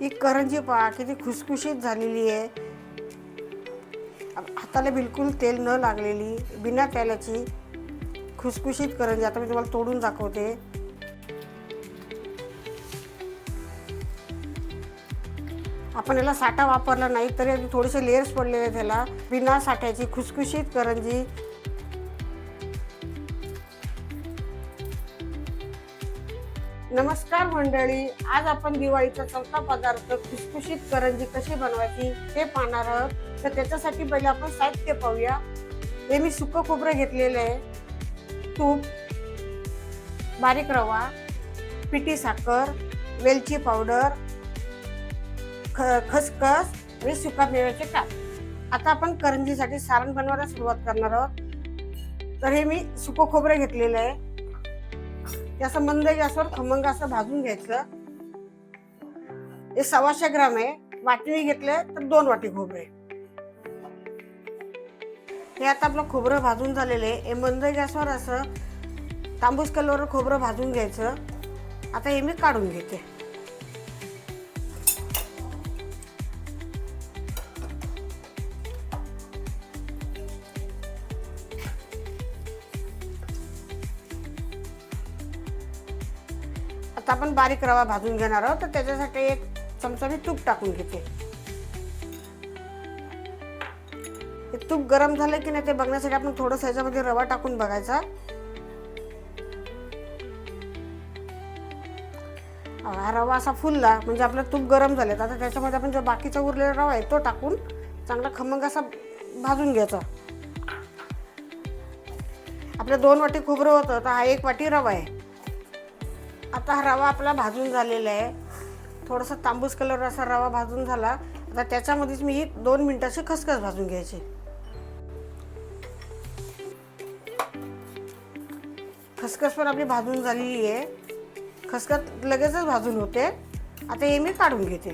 ही करंजी पहा किती खुसखुशीत झालेली आहे. हाताला बिलकुल तेल न लागलेली बिना तेलाची खुसखुशीत करंजी. आता मी तुम्हाला तोडून दाखवते. आपण याला साठा वापरला नाही तरी थोडेसे लेअर्स पडलेले आहेत त्याला बिना साठ्याची खुसखुशीत करंजी. नमस्कार मंडळी आज आपण दिवाळीचा चौथा पदार्थ खुसखुशीत करंजी कशी बनवायची हे पाहणार आहोत. तर त्याच्यासाठी पहिले आपण साहित्य पाहूया. हे मी सुकं खोबरं घेतलेलं आहे. तूप बारीक रवा पिठी साखर वेलची पावडर ख खसखस आणि सुका मेव्याचे काप. आता आपण करंजीसाठी सारण बनवायला सुरुवात करणार आहोत. तर हे मी सुकं खोबरं घेतलेलं आहे. ते असं मंद गॅसवर खमंग असं भाजून घ्यायचं. हे सव्वाशे ग्राम आहे. वाटीने घेतले तर दोन वाटी खोबरे हे आता आपलं खोबरं भाजून झालेलं आहे. हे मंद गॅसवर असं तांबूस कलरवर खोबरं भाजून घ्यायचं. आता हे मी काढून घेते. आपण बारीक रवा भाजून घेणार आहोत तर त्याच्यासाठी एक चमचा मी तूप टाकून घेते. हे तूप गरम झालं की नाही ते बघण्यासाठी आपण थोडंसं ह्याच्यामध्ये रवा टाकून बघायचा. हा रवा असा फुलला म्हणजे आपलं तूप गरम झालं आता त्याच्यामध्ये आपण जो बाकीचा उरलेला रवा आहे तो टाकून चांगला खमंग असा भाजून घ्यायचा. आपलं दोन वाटी खोबरं होतं तर हा एक वाटी रवा आहे. आता हा रवा आपला भाजून झालेला आहे. थोडंसं तांबूस कलर असा रवा भाजून झाला. आता त्याच्यामध्येच मी ही दोन मिनटाची खसखस भाजून घ्यायची. खसखस पण आपली भाजून झालेली आहे. खसखस लगेचच भाजून होते. आता हे मी काढून घेते.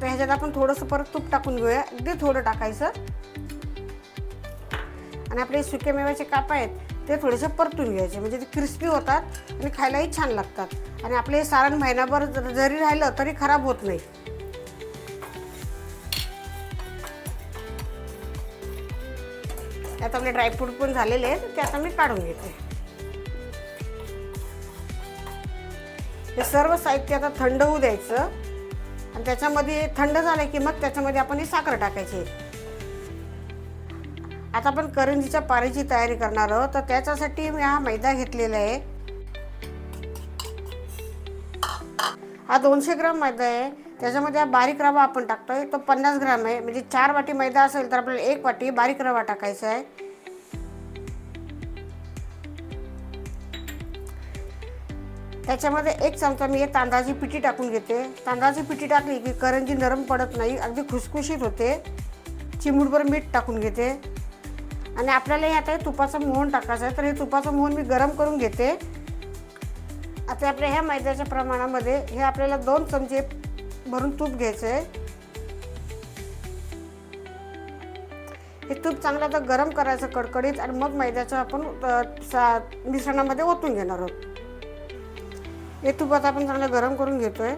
तर ह्याच्यात आपण थोडंसं परत तूप टाकून घेऊया. अगदी थोडं टाकायचं. आणि आपले सुके मेव्याचे काप आहेत ते थोडेसे परतून घ्यायचे. म्हणजे ते क्रिस्पी होतात आणि खायलाही छान लागतात. आणि आपले हे सारण महिनाभर जरी राहिलं तरी खराब होत नाही. त्यात आपले ड्रायफ्रूट पण झालेले आहेत ते आता मी काढून घेते. हे सर्व साहित्य आता थंड होऊ द्यायचं. आणि त्याच्यामध्ये थंड झालं की मग त्याच्यामध्ये आपण ही साखर टाकायची. आता आपण करंजीच्या पारीची तयारी करणार आहोत. तर त्याच्यासाठी मी हा मैदा घेतलेला आहे. हा दोनशे ग्राम मैदा आहे. त्याच्यामध्ये हा बारीक रवा आपण टाकतोय. तो पन्नास ग्राम आहे. म्हणजे चार वाटी मैदा असेल तर आपल्याला एक वाटी बारीक रवा टाकायचा आहे. त्याच्यामध्ये एक चमचा मी तांदळाची पिठी टाकून घेते. तांदळाची पिठी टाकली की करंजी नरम पडत नाही. अगदी खुसखुशीत होते. चिमूटभर मीठ टाकून घेते. आणि आपल्याला हे आता हे तुपाचं मोहन टाकायचं आहे. तर हे तुपाचं मोहन मी गरम करून घेते. आता आपल्या ह्या मैद्याच्या प्रमाणामध्ये हे आपल्याला दोन चमचे भरून तूप घ्यायचं आहे हे तूप चांगलं आता गरम करायचं कडकडीत आणि मग मैद्याचं आपण सा मिश्रणामध्ये ओतून घेणार आहोत. हे तूप आता आपण चांगलं गरम करून घेतोय.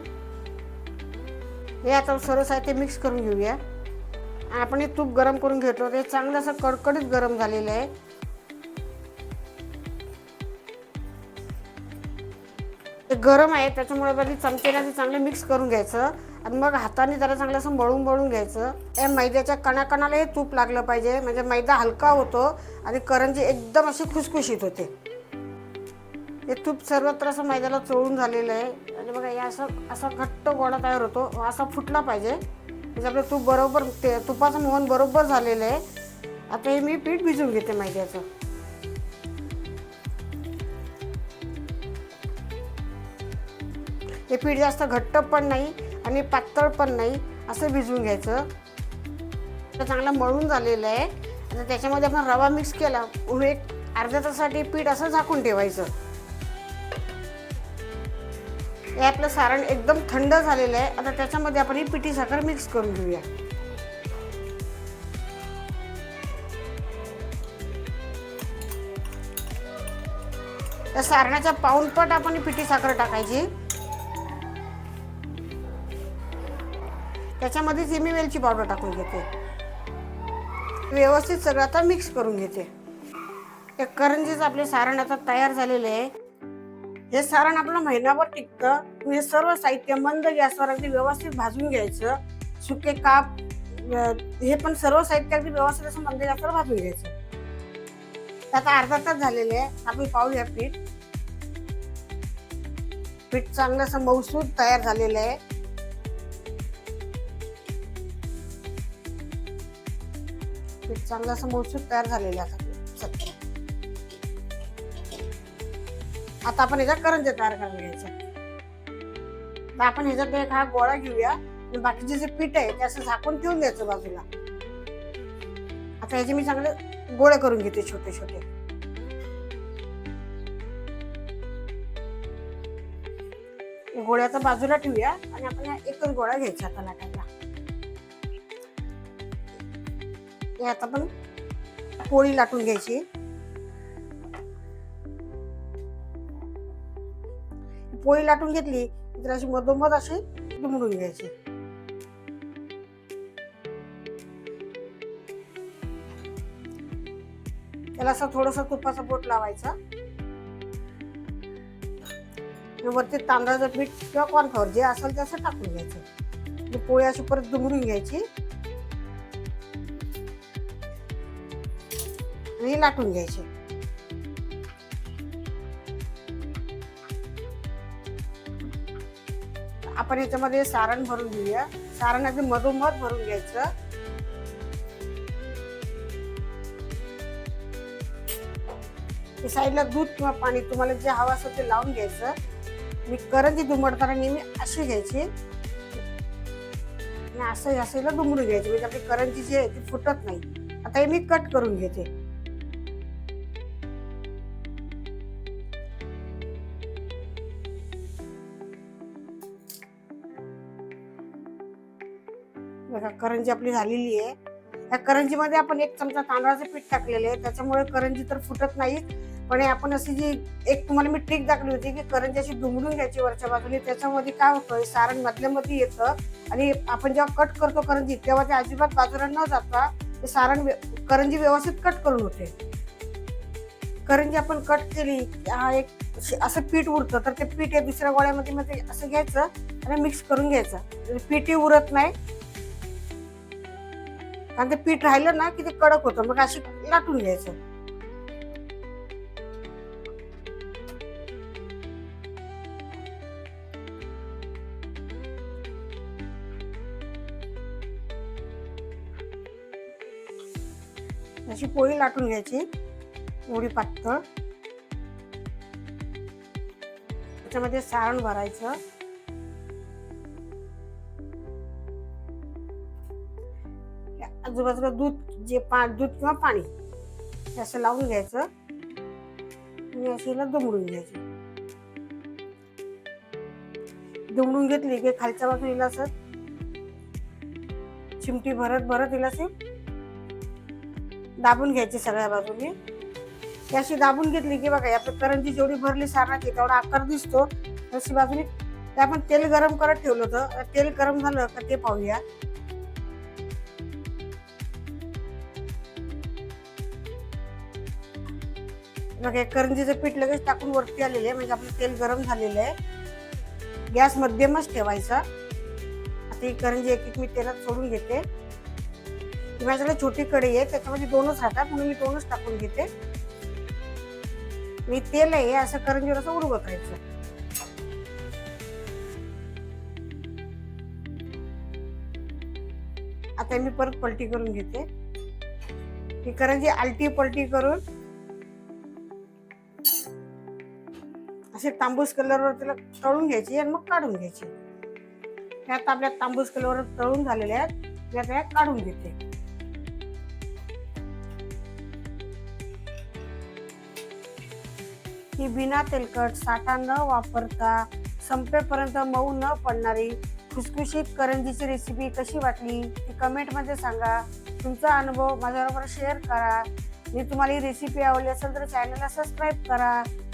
हे आता सर्व साहित्य मिक्स करून घेऊया. आपण हे तूप गरम करून घेतलं ते चांगलं असं कडकडीत गरम झालेलं आहे. ते गरम आहे त्याच्यामुळे बघी चमचेला ते चांगलं मिक्स करून घ्यायचं. आणि मग हाताने जरा चांगलं असं मळून मळून घ्यायचं. या मैद्याच्या कणाकणाला हे तूप लागलं पाहिजे. म्हणजे मैदा हलका होतो आणि करंजी एकदम अशी खुसखुशीत होते. हे तूप सर्वत्र असं मैद्याला चोळून झालेलं आहे. आणि बघा हे असं असा घट्ट गोळा तयार होतो. असा फुटला पाहिजे. म्हणजे आपलं तूप बरोबर ते तुपाचं मोहन बरोबर झालेलं आहे. आता हे मी पीठ भिजवून घेते मैद्याचं. हे पीठ जास्त घट्ट पण नाही आणि पातळ पण नाही असं भिजवून घ्यायचं. चांगलं मळून झालेलं आहे. आता त्याच्यामध्ये आपण रवा मिक्स केला एक अर्ध्या तासासाठी पीठ असं झाकून ठेवायचं. हे आपलं सारण एकदम थंड झालेलं आहे. आता त्याच्यामध्ये आपण ही पिठी साखर मिक्स करून घेऊया. त्या सारणाच्या पाऊलपट आपण ही पिठी साखर टाकायची. त्याच्यामध्येच मी वेलची पावडर टाकून घेते. व्यवस्थित सगळं आता मिक्स करून घेते. ते करंजीच आपले सारण आता तयार झालेले आहे. हे सारण आपलं महिनाभर टिकतं. हे सर्व साहित्य मंद गॅसवर अगदी व्यवस्थित भाजून घ्यायचं. सुके काप हे पण सर्व साहित्य अगदी व्यवस्थित असं मंद गॅसवर भाजून घ्यायचं. आता अर्धा तास झालेले आहे. आपण पाहूया पीठ. पीठ चांगलं असं मऊसूद तयार झालेलं आहे. पीठ चांगलं असं मौसूद तयार झालेलं आहे आता आपण ह्याच्यात करंजे तयार करायला घ्यायचं. तर आपण ह्याच्यात एक हा गोळा घेऊया. आणि बाकीचे जे पीठ आहे ते असं झाकून ठेवून द्यायचं बाजूला. आता ह्याचे मी चांगले गोळे करून घेते छोटे छोटे. गोळ्याचा बाजूला ठेवूया आणि आपण एकच गोळा घ्यायचा आता लाटायला हे आता आपण पोळी लाटून घ्यायची. पोळी लाटून घेतली तर अशी मधोमध अशी दुमडून घ्यायची. त्याला असं थोडस तुपाचं बोट लावायचं. वरती तांदळाचं पीठ किंवा कॉर्नफ्लॉवर जे असेल ते असं टाकून घ्यायचं. पोळी अशी परत दुमडून घ्यायची. आणि लाटून घ्यायची. आपण याच्यामध्ये सारण भरून घेऊया. सारण अगदी मधोमध भरून घ्यायचं. हे साईडला दूध किंवा पाणी तुम्हाला जे हवं असेल ते लावून घ्यायचं. मी करंजी दुमडताना नेहमी अशी घ्यायची. आणि असं असायला दुमडून घ्यायची. म्हणजे आपली करंजी जी आहे ती फुटत नाही. आता हे मी कट करून घेते. बघा करंजी आपली झालेली आहे. या करंजीमध्ये आपण एक चमचा तांदळाचं पीठ टाकलेलं आहे. त्याच्यामुळे करंजी तर फुटत नाही. पण आपण अशी जी एक तुम्हाला मी ट्रिक दाखली होती की करंजी अशी दुमडून घ्यायची वरच्या बाजूने त्याच्यामध्ये काय होतं सारण मधल्यामध्ये येतं. आणि आपण जेव्हा कट करतो करंजी तेव्हा ते अजिबात बाजूला न जाता ते सारण करंजी व्यवस्थित कट करून होते. करंजी आपण कट केली हा एक असं पीठ उरतं. तर ते पीठ या दुसऱ्या गोळ्यामध्ये मध्ये असं घ्यायचं आणि मिक्स करून घ्यायचं. पीठही उरत नाही. कारण ते पीठ राहिलं ना की ते कडक होतं मग अशी लाटून घ्यायचं. अशी पोळी लाटून घ्यायची एवढी पातळ. त्याच्यामध्ये सारण भरायचं. आजूबाजूला दूध जे पा दूध किंवा पाणी हे असं लावून घ्यायचं. आणि अशी दुमडून घ्यायची. दुमडून घेतली की खालच्या बाजूला असं चिमटी भरत भरत हिला असे दाबून घ्यायची सगळ्या बाजूने. ती अशी दाबून घेतली की बघा आपली करंजी जेवढी भरली सारणाची तेवढा आकार दिसतो. तशी बाजूने ते आपण तेल गरम करत ठेवलं होतं. तेल गरम झालं का ते पाहूया. बघा हे करंजीचं पीठ लगेच टाकून वरती आलेलं आहे. म्हणजे आपलं तेल गरम झालेलं आहे. गॅस मध्यमच ठेवायचा. आता ही करंजी एक एक मी तेलात सोडून घेते. माझ्याकडे छोटी कढई आहे. त्याच्यामध्ये दोनच राहतात. म्हणून मी दोनच टाकून घेते. मी तेल आहे असं करंजीवर असं उडवत राहायचं. आता मी परत पलटी करून घेते. ही करंजी आलटी पलटी करून असे तांबूस कलरवर तिला तळून घ्यायची आणि मग काढून घ्यायची. त्यात आता आपल्या तांबूस कलरवर तळून झालेल्या आहेत. त्या काढून घेते. ही बिना तेलकट साठा न वापरता संपेपर्यंत मऊ न पडणारी खुसखुशीत करंजीची रेसिपी कशी वाटली ती कमेंटमध्ये सांगा. तुमचा अनुभव माझ्याबरोबर शेअर करा. मी तुम्हाला ही रेसिपी आवडली असेल तर चॅनलला सबस्क्राईब करा.